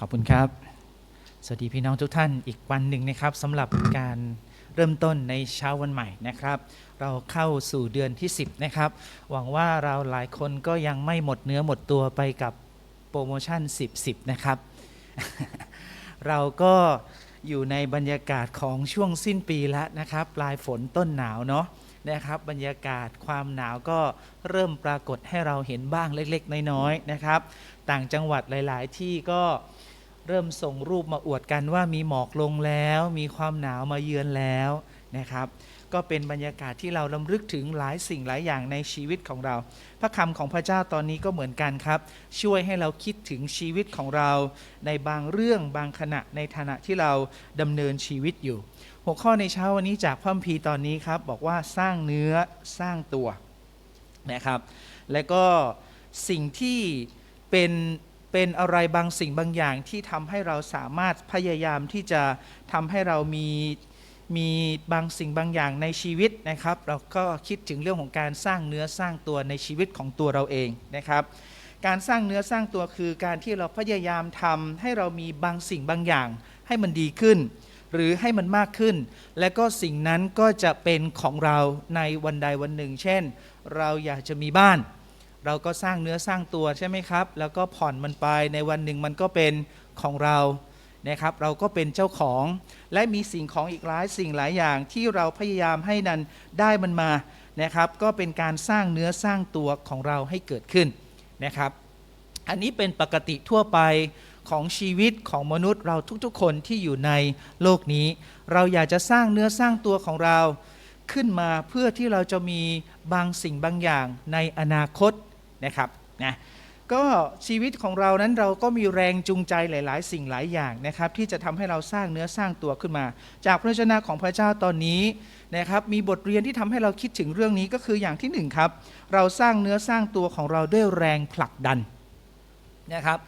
ขอบคุณครับ สวัสดีพี่น้องทุกท่านอีกวันหนึ่งนะครับสำหรับการเริ่มต้นในเช้าวันใหม่นะครับ เราเข้าสู่เดือนที่ 10 นะครับ หวังว่าเราหลายคนก็ยังไม่หมดเนื้อหมดตัวไปกับโปรโมชั่น 10 10 นะครับ เราก็อยู่ในบรรยากาศของช่วงสิ้นปีแล้วนะครับ ปลายฝนต้นหนาวเนาะนะครับบรรยากาศความหนาวก็เริ่มปรากฏให้เราเห็นบ้างเล็ก ๆ น้อยๆนะครับ ต่างจังหวัดหลาย ๆ ที่ก็ เริ่มส่งรูปมาอวดกันว่ามีหมอกลงแล้ว มีความหนาวมาเยือนแล้วนะครับ ก็เป็นบรรยากาศที่เราลำลึกถึงหลายสิ่งหลายอย่างในชีวิตของเรา พระคำของพระเจ้าตอนนี้ก็เหมือนกันครับ ช่วยให้เราคิดถึงชีวิตของเรา ในบางเรื่องบางขณะในฐานะที่เราดำเนินชีวิตอยู่ หัวข้อในเช้าวันนี้จากพระคัมภีร์ตอนนี้ครับ บอกว่าสร้างเนื้อสร้างตัวนะครับ และก็สิ่งที่เป็น เป็นอะไรบางสิ่งบางอย่างที่ทำให้เราสามารถพยายามที่จะทำให้เรามีมีบางสิ่งบางอย่างในชีวิตนะครับ เราก็คิดถึงเรื่องของการสร้างเนื้อสร้างตัวในชีวิตของตัวเราเองนะครับ การสร้างเนื้อสร้างตัวคือการที่เราพยายามทำให้เรามีบางสิ่งบางอย่างให้มันดีขึ้น หรือให้มันมากขึ้น และก็สิ่งนั้นก็จะเป็นของเราในวันใดวันหนึ่ง เช่น เราอยากจะมีบ้าน เราก็สร้างเนื้อสร้างตัวใช่ไหมครับ แล้วก็ผ่อนมันไปในวันหนึ่งมันก็เป็นของเรานะครับ เราก็เป็นเจ้าของและมีสิ่งของอีกหลายสิ่งหลายอย่างที่เราพยายามให้นั้นได้มันมานะครับ ก็เป็นการสร้างเนื้อสร้างตัวของเราให้เกิดขึ้นนะครับ อันนี้เป็นปกติทั่วไปของชีวิตของมนุษย์เราทุกๆ คนที่อยู่ในโลกนี้ เราอยากจะสร้างเนื้อสร้างตัวของเราขึ้นมาเพื่อที่เราจะมีบางสิ่งบางอย่างในอนาคต นะครับนะก็ชีวิตของเรานั้นเราก็มีแรงจูงใจหลาย ๆ สิ่งหลายอย่างนะครับ ที่จะทำให้เราสร้างเนื้อสร้างตัวขึ้นมา จากพระวจนะของพระเจ้าตอนนี้นะครับ มีบทเรียนที่ทำให้เราคิดถึงเรื่องนี้ก็คืออย่างที่หนึ่งครับ เราสร้างเนื้อสร้างตัวของเราด้วยแรงผลักดันนะครับ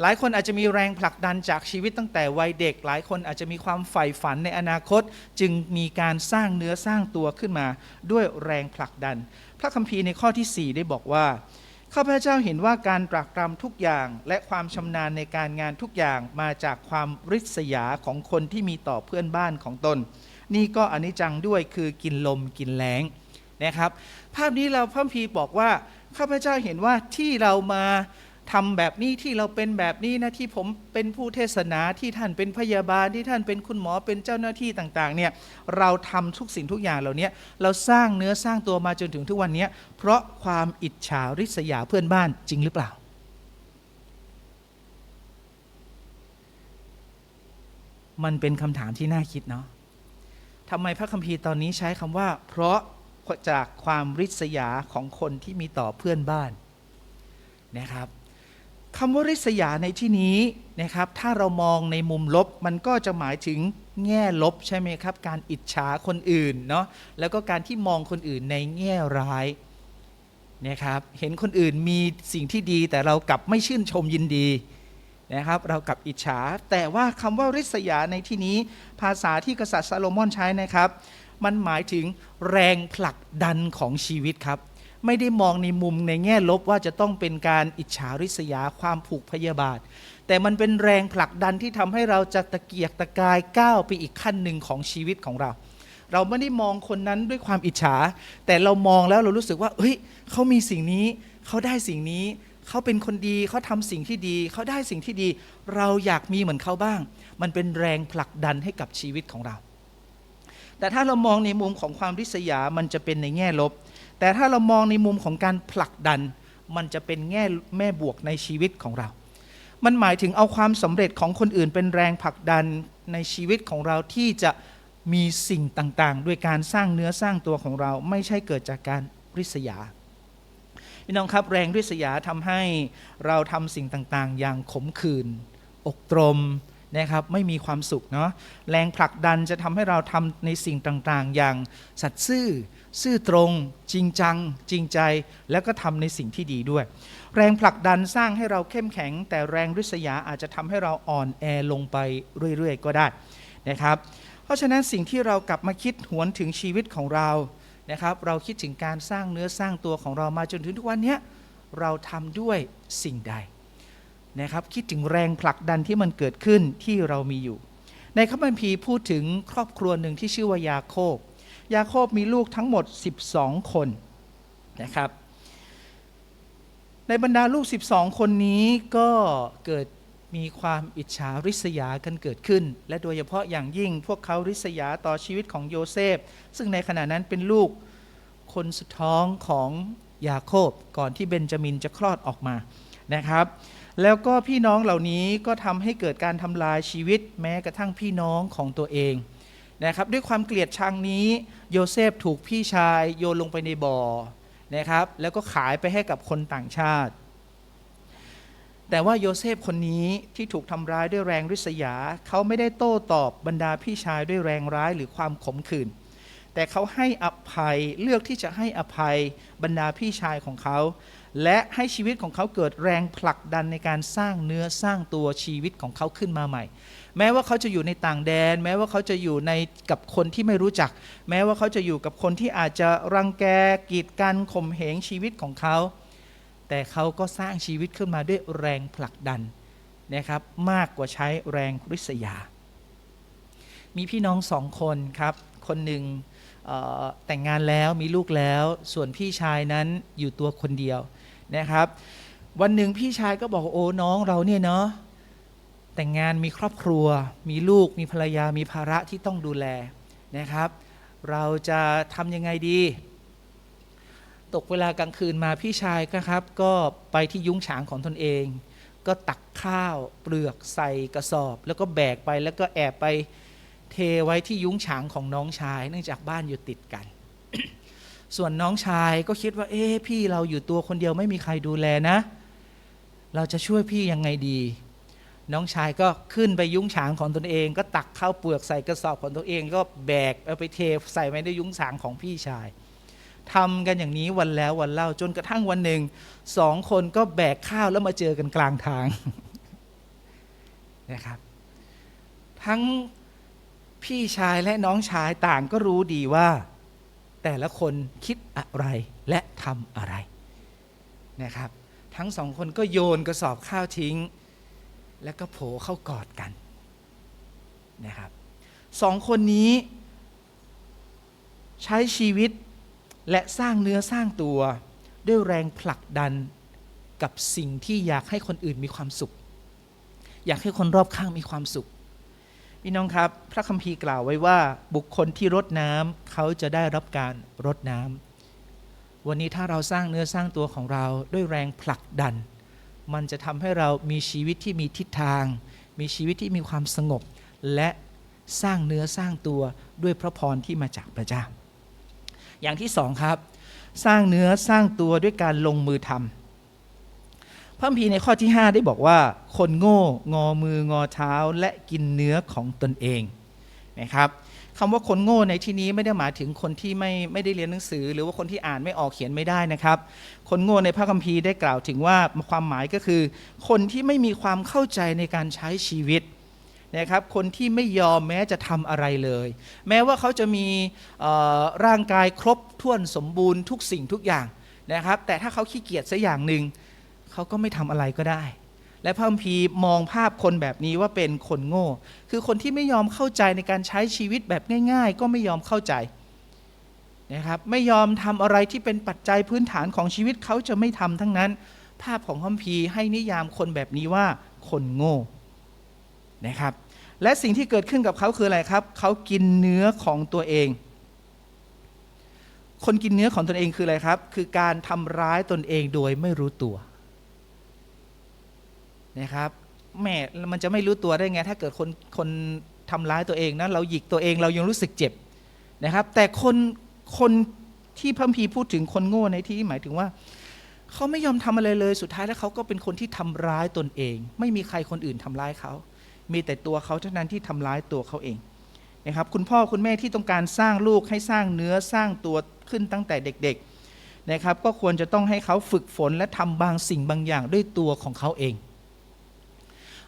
หลายคนอาจจะมีแรงผลักดันจากชีวิตตั้งแต่วัยเด็ก หลายคนอาจจะมีความใฝ่ฝันในอนาคต จึงมีการสร้างเนื้อสร้างตัวขึ้นมา ด้วยแรงผลักดัน พระคัมภีร์ในข้อที่ 4 ได้บอกว่า ข้าพเจ้าเห็นว่าการตรากตรำทุกอย่างและความชำนาญในการงานทุกอย่างมาจากความริษยาของคนที่มีต่อเพื่อนบ้านของตน นี่ก็อนิจจังด้วยคือกินลมกินแรงนะครับ ภาพนี้เราพระพีบอกว่าข้าพเจ้าเห็นว่าที่เรามา ทำแบบนี้ที่เราเป็นแบบนี้นะที่ผมเป็นผู้เทศนาที่ท่านเป็นพยาบาลที่ท่านเป็นคุณหมอเป็นเจ้าหน้าที่ต่างๆเนี่ยเราทำทุกสิ่งทุกอย่างเหล่านี้เราสร้างเนื้อสร้างตัวมาจนถึงทุกวันนี้เพราะความอิจฉาริษยาเพื่อนบ้านจริงหรือเปล่า มันเป็นคำถามที่น่าคิดเนาะทำไมพระคัมภีร์ตอนนี้ใช้คำว่า เพราะจากความริษยาของคนที่มีต่อเพื่อนบ้านนะครับ คำว่าริษยาในที่นี้นะครับ ถ้าเรามองในมุมลบมันก็จะหมายถึงแง่ลบใช่ไหมครับ การอิจฉาคนอื่นเนาะแล้วก็การที่มองคนอื่นในแง่ร้ายนะครับเห็นคนอื่นมีสิ่งที่ดีแต่เรากลับไม่ชื่นชมยินดีนะครับ เรากลับอิจฉา แต่ว่าคำว่าริษยาในที่นี้ ภาษาที่กษัตริย์ซาโลมอนใช้นะครับ มันหมายถึงแรงผลักดันของชีวิตครับ ไม่ได้มองในมุมในแง่ลบว่าจะต้องเป็นการอิจฉาริษยาความผูกพยาบาท แต่มันเป็นแรงผลักดันที่ทำให้เราจะตะเกียกตะกายก้าวไปอีกขั้นหนึ่งของชีวิตของเรา เราไม่ได้มองคนนั้นด้วยความอิจฉา แต่เรามองแล้วเรารู้สึกว่าเฮ้ยเขามีสิ่งนี้เขาได้สิ่งนี้เขาเป็นคนดีเขาทำสิ่งที่ดีเขาได้สิ่งที่ดี เราอยากมีเหมือนเขาบ้าง มันเป็นแรงผลักดันให้กับชีวิตของเราแต่ถ้าเรามองในมุมของความริษยา มันจะเป็นในแง่ลบ แต่ถ้าเรามองในมุมของการผลักดัน มันจะเป็นแง่แม่บวกในชีวิตของเรา มันหมายถึงเอาความสำเร็จของคนอื่นเป็นแรงผลักดันในชีวิตของเราที่จะมีสิ่งต่างๆ ด้วยการสร้างเนื้อสร้างตัวของเรา ไม่ใช่เกิดจากการริษยาพี่น้องครับแรงริษยาทำให้เราทำสิ่งต่างๆ อย่างขมขื่นอกตรม นะครับไม่มีความสุขเนาะแรงผลักดันจะทำให้เราทำในสิ่งต่างๆ อย่างสัตย์ซื่อ ซื่อตรง จริงจัง จริงใจ แล้วก็ทำในสิ่งที่ดีด้วย แรงผลักดันสร้างให้เราเข้มแข็ง แต่แรงริษยาอาจจะทำให้เราอ่อนแอลงไปเรื่อยๆ ก็ได้นะครับ เพราะฉะนั้นสิ่งที่เรากลับมาคิดหวนถึงชีวิตของเรานะครับ เราคิดถึงการสร้างเนื้อสร้างตัวของเรามาจนถึงทุกวันนี้เราทำด้วยสิ่งใด นะครับคิดถึงแรงผลักดันที่มันเกิดขึ้นที่เรามีอยู่ ในคัมภีร์พูดถึงครอบครัวหนึ่งที่ชื่อว่ายาโคบ ยาโคบมีลูกทั้งหมด 12 คนนะครับในบรรดาลูก 12 คนนี้ก็เกิดมีความอิจฉาริษยากันเกิดขึ้น และโดยเฉพาะอย่างยิ่งพวกเขาริษยาต่อชีวิตของโยเซฟ ซึ่งในขณะนั้นเป็นลูกคนสุดท้องของยาโคบก่อนที่เบนจามินจะคลอดออกมานะครับ แล้วก็พี่น้องเหล่านี้ก็ทำให้เกิดการทำลายชีวิตแม้กระทั่งพี่น้องของตัวเองนะครับด้วยความเกลียดชังนี้โยเซฟถูกพี่ชายโยนลงไปในบ่อนะครับ แล้วก็ขายไปให้กับคนต่างชาติ แต่ว่าโยเซฟคนนี้ที่ถูกทำร้ายด้วยแรงริษยา เขาไม่ได้โต้ตอบบรรดาพี่ชายด้วยแรงร้ายหรือความขมขื่น แต่เขาให้อภัยเลือกที่จะให้อภัยบรรดาพี่ชายของเขา และให้ชีวิตของเขาเกิดแรงผลักดันในการสร้างเนื้อสร้างตัวชีวิตของเขาขึ้นมาใหม่ แม้ว่าเขาจะอยู่ในต่างแดน แม้ว่าเขาจะอยู่ในกับคนที่ไม่รู้จัก แม้ว่าเขาจะอยู่กับคนที่อาจจะรังแกกีดกันข่มเหงชีวิตของเขา แต่เขาก็สร้างชีวิตขึ้นมาด้วยแรงผลักดันนะครับมากกว่าใช้แรงริษยา มีพี่น้องสองคนครับ คนหนึ่ง แต่งงานแล้วมีลูกแล้ว ส่วนพี่ชายนั้นอยู่ตัวคนเดียวนะครับ วันหนึ่งพี่ชายก็บอกโอ้น้องเราเนี่ยเนาะแต่งงานมีครอบครัว มีลูกมีภรรยามีภาระที่ต้องดูแลนะครับ เราจะทำยังไงดี ตกเวลากลางคืนมาพี่ชายก็ครับ ก็ไปที่ยุ้งฉางของตนเอง ก็ตักข้าวเปลือกใส่กระสอบ แล้วก็แบกไปแล้วก็แอบไป เทไว้ที่ยุ้งฉางของน้องชาย เนื่องจากบ้านอยู่ติดกัน ส่วนน้องชายก็คิดว่า เอ๊พี่เราอยู่ตัวคนเดียวไม่มีใครดูแลนะ เราจะช่วยพี่ยังไงดี น้องชายก็ขึ้นไปยุ้งฉางของตนเอง ก็ตักข้าวเปลือกใส่กระสอบของตัวเอง ก็แบกเอาไปเทใส่ไว้ในยุ้งฉางของพี่ชายทำกันอย่างนี้วันแล้ววันเล่าจนกระทั่งวันหนึ่งสองคนก็แบกข้าวแล้วมาเจอกันกลางทางนะครับ ทั้ง พี่ชายและน้องชายต่างก็รู้ดีว่า แต่ละคนคิดอะไรและทำอะไรนะครับ ทั้งสองคนก็โยนกระสอบข้าวทิ้ง แล้วก็โผล่เข้ากอดกันนะครับสองคนนี้ใช้ชีวิตและสร้างเนื้อสร้างตัว ด้วยแรงผลักดันกับสิ่งที่อยากให้คนอื่นมีความสุข อยากให้คนรอบข้างมีความสุข พี่น้องครับ พระคัมภีร์กล่าวไว้ว่าบุคคลที่รดน้ำเขาจะได้รับการรดน้ำวันนี้ถ้าเราสร้างเนื้อสร้างตัวของเราด้วยแรงผลักดัน มันจะทำให้เรามีชีวิตที่มีทิศทาง มีชีวิตที่มีความสงบ และสร้างเนื้อสร้างตัวด้วยพระพรที่มาจากพระเจ้า อย่างที่สองครับ สร้างเนื้อสร้างตัวด้วยการลงมือทำ พระคัมภีในข้อที่ 5 ได้บอกว่า คนโง่งอมืองอเท้าและกินเนื้อของตนเองนะครับคำว่าคนโง่ในที่นี้ไม่ได้หมายถึงคนที่ไม่ไม่ได้เรียนหนังสือ หรือว่าคนที่อ่านไม่ออกเขียนไม่ได้นะครับ คนโง่ในพระคัมภีร์ได้กล่าวถึงว่าความหมายก็คือ คนที่ไม่มีความเข้าใจในการใช้ชีวิตนะครับคนที่ไม่ยอมแม้จะทำอะไรเลย แม้ว่าเขาจะมีร่างกายครบถ้วนสมบูรณ์ทุกสิ่งทุกอย่างนะครับ แต่ถ้าเขาขี้เกียจสักอย่างหนึ่ง เขาก็ไม่ทำอะไรก็ได้ และพระคัมภีร์มองภาพคนแบบนี้ว่าเป็นคนโง่ คือคนที่ไม่ยอมเข้าใจในการใช้ชีวิตแบบง่าย ๆ ก็ไม่ยอมเข้าใจนะครับไม่ยอมทำอะไรที่เป็นปัจจัยพื้นฐานของชีวิตเขาจะไม่ทำทั้งนั้น ภาพของพระคัมภีร์ให้นิยามคนแบบนี้ว่าคนโง่นะครับ และสิ่งที่เกิดขึ้นกับเขาคืออะไรครับ เขากินเนื้อของตัวเอง คนกินเนื้อของตนเองคืออะไรครับ คือการทำร้ายตนเองโดยไม่รู้ตัว นะครับแม่มันจะไม่รู้ตัวได้ไง ถ้าเกิดคนคนทำร้ายตัวเองนะเราหยิกตัวเองเรายังรู้สึกเจ็บนะครับ แต่คนคนที่พระคัมภีพูดถึงคนโง่ในที่หมายถึงว่าเขาไม่ยอมทำอะไรเลยสุดท้ายแล้วเขาก็เป็นคนที่ทำร้ายตนเอง ไม่มีใครคนอื่นทำร้ายเขา มีแต่ตัวเขาเท่านั้นที่ทำร้ายตัวเขาเองนะครับคุณพ่อคุณแม่ที่ต้องการสร้างลูกให้สร้างเนื้อสร้างตัวขึ้นตั้งแต่เด็กๆนะครับก็ควรจะต้องให้เขาฝึกฝนและทำบางสิ่งบางอย่างด้วยตัวของเขาเอง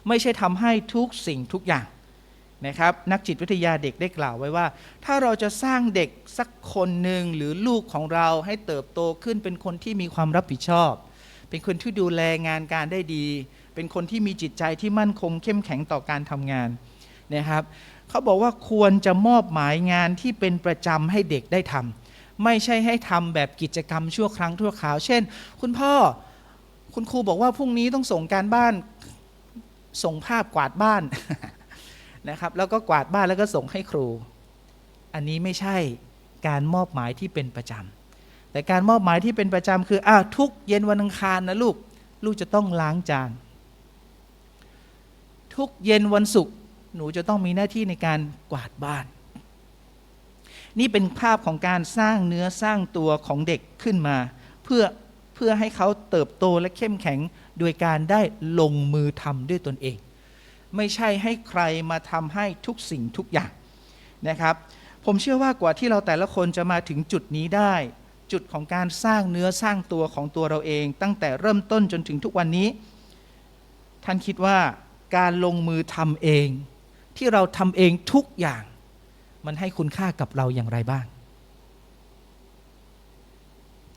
ไม่ใช่ทำให้ทุกสิ่งทุกอย่างนะครับนักจิตวิทยาเด็กได้กล่าวไว้ว่า ถ้าเราจะสร้างเด็กสักคนหนึ่งหรือลูกของเราให้เติบโตขึ้นเป็นคนที่มีความรับผิดชอบ เป็นคนที่ดูแลงานการได้ดี เป็นคนที่มีจิตใจที่มั่นคงเข้มแข็งต่อการทำงานนะครับเขาบอกว่าควรจะมอบหมายงานที่เป็นประจำให้เด็กได้ทำไม่ใช่ให้ทำแบบกิจกรรมชั่วครั้งชั่วคราว เช่น คุณพ่อคุณครูบอกว่าพรุ่งนี้ต้องส่งการบ้าน ส่งภาพกวาดบ้านนะครับ แล้วก็กวาดบ้านแล้วก็ส่งให้ครู อันนี้ไม่ใช่การมอบหมายที่เป็นประจำแต่การมอบหมายที่เป็นประจำคืออ้าวทุกเย็นวันอังคารนะลูก ลูกจะต้องล้างจาน ทุกเย็นวันศุกร์หนูจะต้องมีหน้าที่ในการกวาดบ้าน นี่เป็นภาพของการสร้างเนื้อสร้างตัวของเด็กขึ้นมา เพื่อ เพื่อให้เขาเติบโตและเข้มแข็งโดยการได้ลงมือทำด้วยตนเอง ไม่ใช่ให้ใครมาทำให้ทุกสิ่งทุกอย่างนะครับ ผมเชื่อว่ากว่าที่เราแต่ละคนจะมาถึงจุดนี้ได้ จุดของการสร้างเนื้อสร้างตัวของตัวเราเอง ตั้งแต่เริ่มต้นจนถึงทุกวันนี้ ท่านคิดว่าการลงมือทำเอง ที่เราทำเองทุกอย่าง มันให้คุณค่ากับเราอย่างไรบ้าง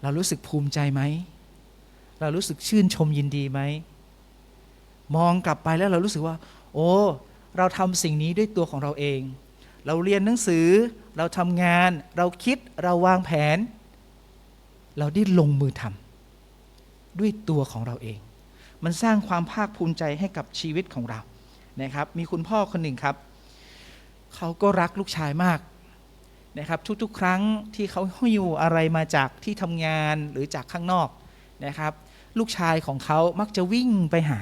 เรารู้สึกภูมิใจไหม เรารู้สึกชื่นชมยินดีไหม มองกลับไปแล้วเรารู้สึกว่า โอ้ เราทำสิ่งนี้ด้วยตัวของเราเอง เราเรียนหนังสือ เราทำงาน เราคิด เราวางแผน เราได้ลงมือทำด้วยตัวของเราเอง มันสร้างความภาคภูมิใจให้กับชีวิตของเรา นะครับ มีคุณพ่อคนหนึ่งครับ เขาก็รักลูกชายมาก นะครับทุกๆ ครั้งที่เขาหิ้วอะไรมาจากที่ทำงานหรือจากข้างนอกนะครับ ลูกชายของเขามักจะวิ่งไปหา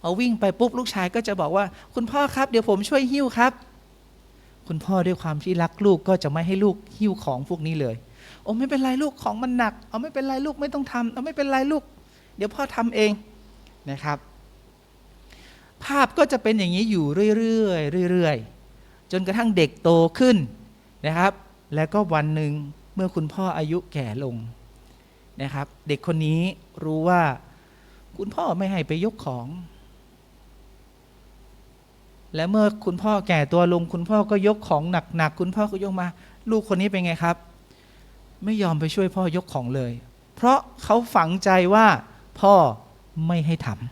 เอาวิ่งไปปุ๊บลูกชายก็จะบอกว่า คุณพ่อครับ เดี๋ยวผมช่วยหิ้วครับ คุณพ่อด้วยความที่รักลูกก็จะไม่ให้ลูกหิ้วของพวกนี้เลย โอ้ไม่เป็นไรลูกของมันหนัก เอาไม่เป็นไรลูกไม่ต้องทำเอาไม่เป็นไรลูก เดี๋ยวพ่อทำเองนะครับ ภาพก็จะเป็นอย่างนี้อยู่เรื่อยๆเรื่อยๆ จนกระทั่งเด็กโตขึ้นนะครับ แล้วก็วันหนึ่งเมื่อคุณพ่ออายุแก่ลงนะครับ เด็กคนนี้รู้ว่า คุณพ่อไม่ให้ไปยกของ และเมื่อคุณพ่อแก่ตัวลง คุณพ่อก็ยกของหนักๆคุณพ่อก็ยกมา ลูกคนนี้เป็นไงครับ ไม่ยอมไปช่วยพ่อยกของเลย เพราะเขาฝังใจว่าพ่อไม่ให้ทำ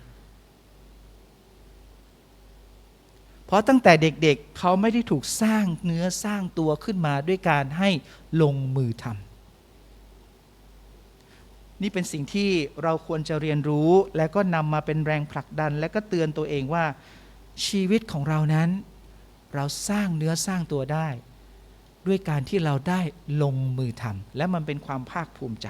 เพ ราะตั้งแต่เด็กๆเขาไม่ได้ถูกสร้างเนื้อสร้างตัวขึ้นมาด้วยการให้ลงมือทำนี่เป็นสิ่งที่เราควรจะเรียนรู้และก็นำมาเป็นแรงผลักดัน และก็เตือนตัวเองว่า ชีวิตของเรานั้น เราสร้างเนื้อสร้างตัวได้ ด้วยการที่เราได้ลงมือทำและมันเป็นความภาคภูมิใจ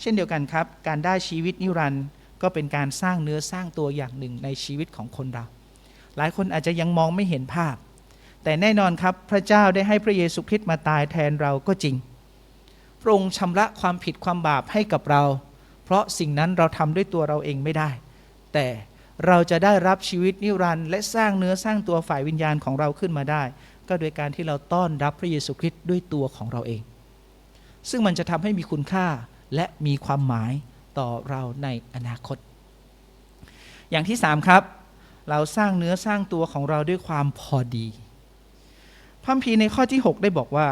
เช่นเดียวกันครับ การได้ชีวิตนิรันดร์ก็เป็นการสร้างเนื้อสร้างตัวอย่างหนึ่งในชีวิตของคนเรา หลายคนอาจจะยังมองไม่เห็นภาพ แต่แน่นอนครับพระเจ้าได้ให้พระเยซูคริสต์มาตายแทนเราก็จริง พระองค์ชำระความผิดความบาปให้กับเรา เพราะสิ่งนั้นเราทำด้วยตัวเราเองไม่ได้ แต่เราจะได้รับชีวิตนิรันดร์และสร้างเนื้อสร้างตัวฝ่ายวิญญาณของเราขึ้นมาได้ ก็โดยการที่เราต้อนรับพระเยซูคริสต์ด้วยตัวของเราเอง ซึ่งมันจะทำให้มีคุณค่าและมีความหมายต่อเราในอนาคต อย่างที่สามครับ เราสร้างเนื้อสร้างตัวของเราด้วยความพอดีพระคัมภีในข้อที่ 6 ได้บอกว่า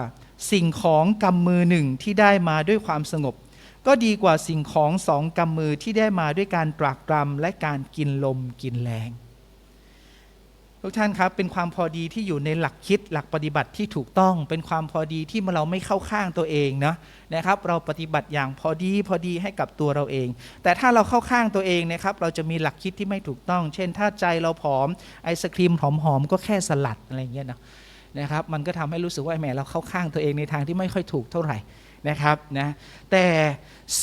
สิ่งของกำมือหนึ่งที่ได้มาด้วยความสงบ ก็ดีกว่าสิ่งของสองกำมือที่ได้มาด้วยการตรากตรำและการกินลมกินแรง ทุกท่านครับเป็นความพอดีที่อยู่ในหลักคิดหลักปฏิบัติที่ถูกต้อง เป็นความพอดีที่เราไม่เข้าข้างตัวเองนะนะครับ เราปฏิบัติอย่างพอดีพอดีให้กับตัวเราเอง แต่ถ้าเราเข้าข้างตัวเองนะครับ เราจะมีหลักคิดที่ไม่ถูกต้อง เช่น ถ้าใจเราผอมไอศครีมหอมๆก็แค่สลัดอะไรเงี้ยนะนะครับ มันก็ทำให้รู้สึกว่าแหมเราเข้าข้างตัวเองในทางที่ไม่ค่อยถูกเท่าไหร่ นะครับนะแต่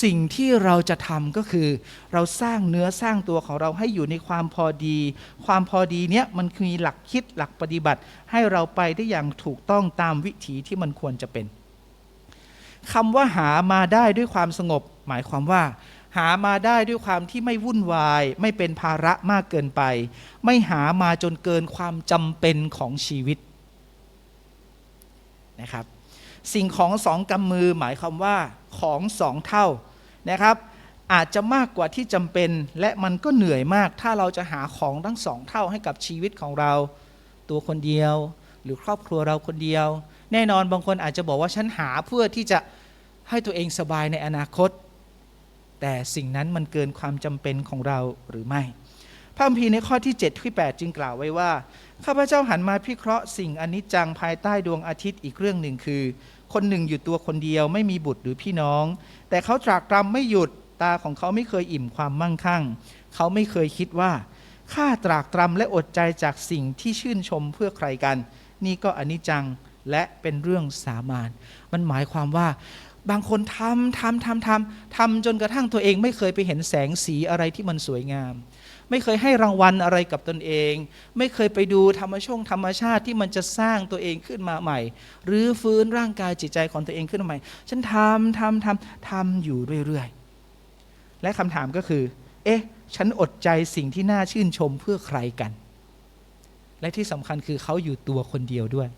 สิ่งที่เราจะทำก็คือ เราสร้างเนื้อสร้างตัวของเราให้อยู่ในความพอดี ความพอดีเนี้ยมันมีหลักคิดหลักปฏิบัติ ให้เราไปได้อย่างถูกต้องตามวิถีที่มันควรจะเป็นคำว่าหามาได้ด้วยความสงบ หมายความว่า หามาได้ด้วยความที่ไม่วุ่นวาย ไม่เป็นภาระมากเกินไป ไม่หามาจนเกินความจำเป็นของชีวิตนะครับ สิ่งของสองกำมือหมายความว่าของสองเท่านะครับ อาจจะมากกว่าที่จำเป็น และมันก็เหนื่อยมาก ถ้าเราจะหาของทั้งสองเท่าให้กับชีวิตของเรา ตัวคนเดียว หรือครอบครัวเราคนเดียว แน่นอนบางคนอาจจะบอกว่าฉันหาเพื่อที่จะให้ตัวเองสบายในอนาคต แต่สิ่งนั้นมันเกินความจำเป็นของเราหรือไม่พระคัมภีร์ในข้อที่ 7 ที่ 8 จึงกล่าวไว้ว่า ข้าพเจ้าหันมาพิเคราะห์สิ่งอนิจจังภายใต้ดวงอาทิตย์อีกเรื่องหนึ่งคือ คนหนึ่งอยู่ตัวคนเดียวไม่มีบุตรหรือพี่น้อง แต่เขาตรากตรำไม่หยุดตาของเขาไม่เคยอิ่มความมั่งคั่ง เขาไม่เคยคิดว่าข้าตรากตรำและอดใจจากสิ่งที่ชื่นชมเพื่อใครกัน นี่ก็อนิจจังและเป็นเรื่องสามานมันหมายความว่าบางคนทำทำทำทำทำจนกระทั่งตัวเองไม่เคยไปเห็นแสงสีอะไรที่มันสวยงาม ไม่เคยให้รางวัลอะไรกับตนเอง ไม่เคยไปดูธรรมชงธรรมชาติที่มันจะสร้างตัวเองขึ้นมาใหม่ หรือฟื้นร่างกายจิตใจของตัวเองขึ้นมาใหม่ ฉันทำทำทำทำอยู่เรื่อยๆ และคำถามก็คือ เอ๊ะ ฉันอดใจสิ่งที่น่าชื่นชมเพื่อใครกัน และที่สำคัญคือเขาอยู่ตัวคนเดียวด้วย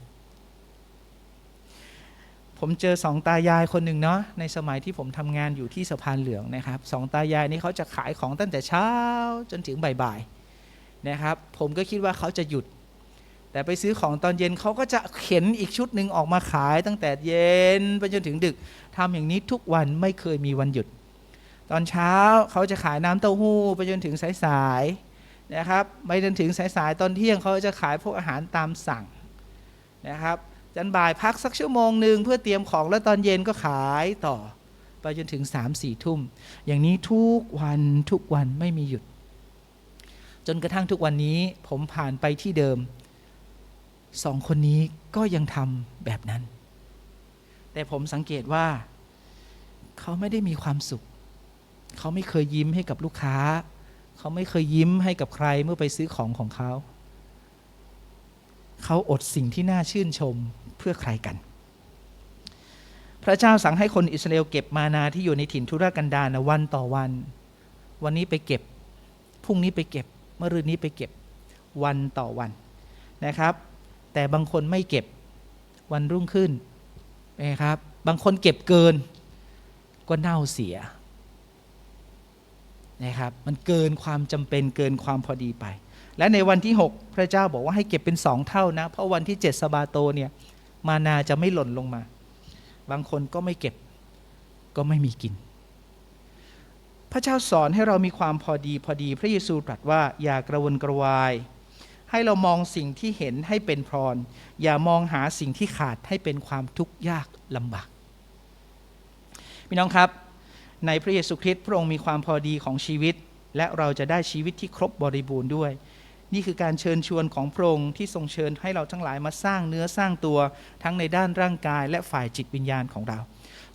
ผมเจอสองตายายคนหนึ่งเนาะในสมัยที่ผมทำงานอยู่ที่สะพานเหลืองนะครับสองตายายนี้เขาจะขายของตั้งแต่เช้าจนถึงบ่ายๆนะครับ ผมก็คิดว่าเขาจะหยุด แต่ไปซื้อของตอนเย็นเขาก็จะเข็นอีกชุดหนึ่งออกมาขายตั้งแต่เย็นไปจนถึงดึกทำอย่างนี้ทุกวันไม่เคยมีวันหยุด ตอนเช้าเขาจะขายน้ำเต้าหู้ไปจนถึงสายๆนะครับไปจนถึงสายๆตอนเที่ยงเขาจะขายพวกอาหารตามสั่งนะครับ จันบ่ายพักสักชั่วโมงหนึ่งเพื่อเตรียมของแล้วตอนเย็นก็ขายต่อ ไปจนถึง3ามสี่ทุ่ม อย่างนี้ทุกวันทุกวันไม่มีหยุด จนกระทั่งทุกวันนี้ผมผ่านไปที่เดิมสองคนนี้ก็ยังทำแบบนั้น แต่ผมสังเกตว่า เขาไม่ได้มีความสุข เขาไม่เคยยิ้มให้กับลูกค้า เขาไม่เคยยิ้มให้กับใครเมื่อไปซื้อของของเขา เขาอดสิ่งที่น่าชื่นชม เพื่อใครกัน พระเจ้าสั่งให้คนอิสราเอลเก็บมานาที่อยู่ในถิ่นทุรกันดารวันต่อวัน วันนี้ไปเก็บ พรุ่งนี้ไปเก็บเมื่อรืนนี้ไปเก็บวันต่อวันนะครับ แต่บางคนไม่เก็บวันรุ่งขึ้นนะครับ บางคนเก็บเกินก็เน่าเสียนะครับมันเกินความจำเป็นเกินความพอดีไป และในวันที่ 6 พระเจ้าบอกว่าให้เก็บเป็นสองเท่านะ เพราะวันที่ 7 สบาโตเนี่ย มานาจะไม่หล่นลงมา บางคนก็ไม่เก็บ ก็ไม่มีกิน พระเจ้าสอนให้เรามีความพอดีพอดี พระเยซูตรัสว่าอย่ากระวนกระวาย ให้เรามองสิ่งที่เห็นให้เป็นพร อย่ามองหาสิ่งที่ขาดให้เป็นความทุกข์ยากลำบากพี่น้องครับ ในพระเยซูคริสต์พระองค์มีความพอดีของชีวิต และเราจะได้ชีวิตที่ครบบริบูรณ์ด้วย นี่คือการเชิญชวนของพระองค์ที่ทรงเชิญให้เราทั้งหลายมาสร้างเนื้อสร้างตัวทั้งในด้านร่างกาย และฝ่ายจิตวิญญาณของเรา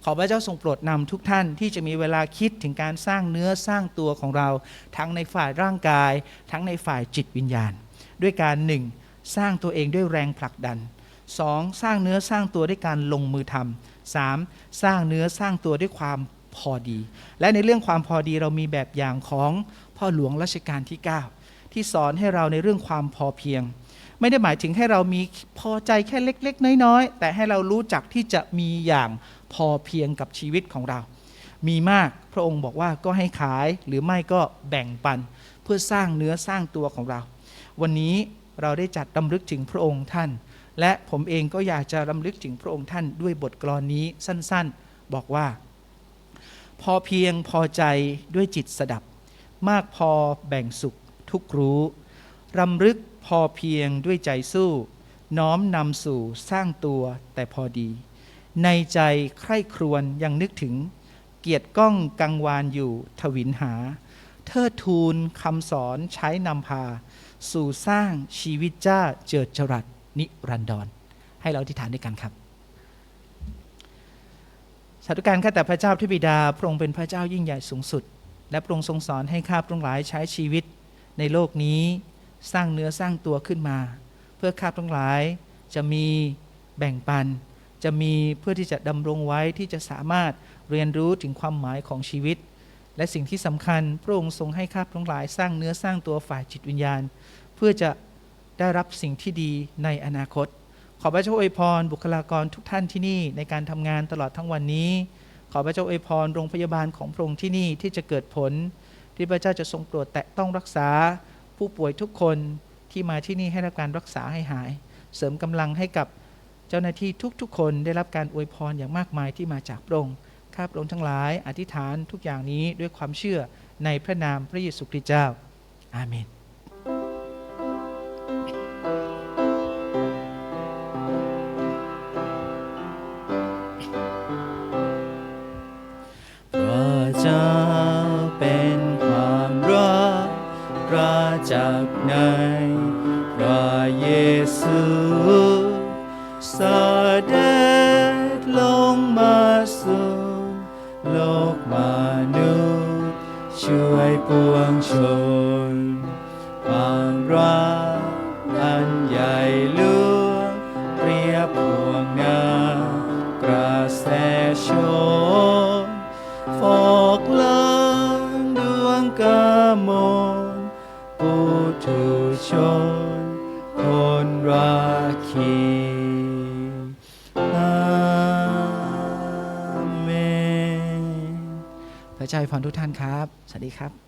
ขอพระเจ้าทรงโปรดนำทุกท่านที่จะมีเวลาคิดถึงการสร้างเนื้อสร้างตัวของเรา ทั้งในฝ่ายร่างกาย ทั้งในฝ่ายจิตวิญญาณ ด้วยการหนึ่งสร้างตัวเองด้วยแรงผลักดัน 2. สร้างเนื้อสร้างตัวด้วยการลงมือทำ 3. สร้างเนื้อสร้างตัวด้วยความพอดี และในเรื่องความพอดีเรามีแบบอย่างของพ่อหลวงรัชกาลที่ 9 ที่สอนให้เราในเรื่องความพอเพียง ไม่ได้หมายถึงให้เรามีพอใจแค่เล็ก ๆ น้อยๆ แต่ให้เรารู้จักที่จะมีอย่างพอเพียงกับชีวิตของเรา มีมากพระองค์บอกว่าก็ให้ขายหรือไม่ก็แบ่งปัน เพื่อสร้างเนื้อสร้างตัวของเรา วันนี้เราได้จัดรำลึกถึงพระองค์ท่าน และผมเองก็อยากจะรำลึกถึงพระองค์ท่านด้วยบทกลอนนี้สั้นๆ บอกว่า พอเพียงพอใจด้วยจิตสดับ มากพอแบ่งสุข ทุกรู้รำลึกพอเพียงด้วยใจสู้ น้อมนำสู่สร้างตัวแต่พอดี ในใจใคร่ครวญยังนึกถึง เกียรติก้องกังวานอยู่ทวินหา เทิดทูลคำสอนใช้นำพา สู่สร้างชีวิตจ้าเจิดจรัสนิรันดร ให้เราอธิษฐานด้วยกันครับสาธุการข้าแต่พระเจ้าที่บิดา พระองค์เป็นพระเจ้ายิ่งใหญ่สูงสุด และพระองค์ทรงสอนให้ข้าพระองค์หลายใช้ชีวิต ในโลกนี้สร้างเนื้อสร้างตัวขึ้นมา เพื่อข้าพระองหลายจะมีแบ่งปัน จะมีเพื่อที่จะดำรงไว้ที่จะสามารถเรียนรู้ถึงความหมายของชีวิต และสิ่งที่สำคัญพระองค์ทรงให้ข้าพระองหลาย สร้างเนื้อสร้างตัวฝ่ายจิตวิญญาณ เพื่อจะได้รับสิ่งที่ดีในอนาคต ขอพระเจ้าอวยพรบุคลากรทุกท่านที่นี่ในการทำงานตลอดทั้งวันนี้ ขอพระเจ้าอวยพรโรงพยาบาลของพระองค์ที่นี่ที่จะเกิดผล ที่พระเจ้าจะทรงโปรดแตะต้องรักษาผู้ป่วยทุกคนที่มาที่นี่ให้รับการรักษาให้หาย เสริมกำลังให้กับเจ้าหน้าที่ทุกๆ คนได้รับการอวยพรอย่างมากมายที่มาจากพระองค์ข้าพระองค์ทั้งหลายอธิษฐานทุกอย่างนี้ด้วยความเชื่อในพระนามพระเยซูคริสต์เจ้า อาเมน สเด็จลงมาสู่โลกมนุษย์ช่วยปวงชน จพรทุกท่านครับ สวัสดีครับ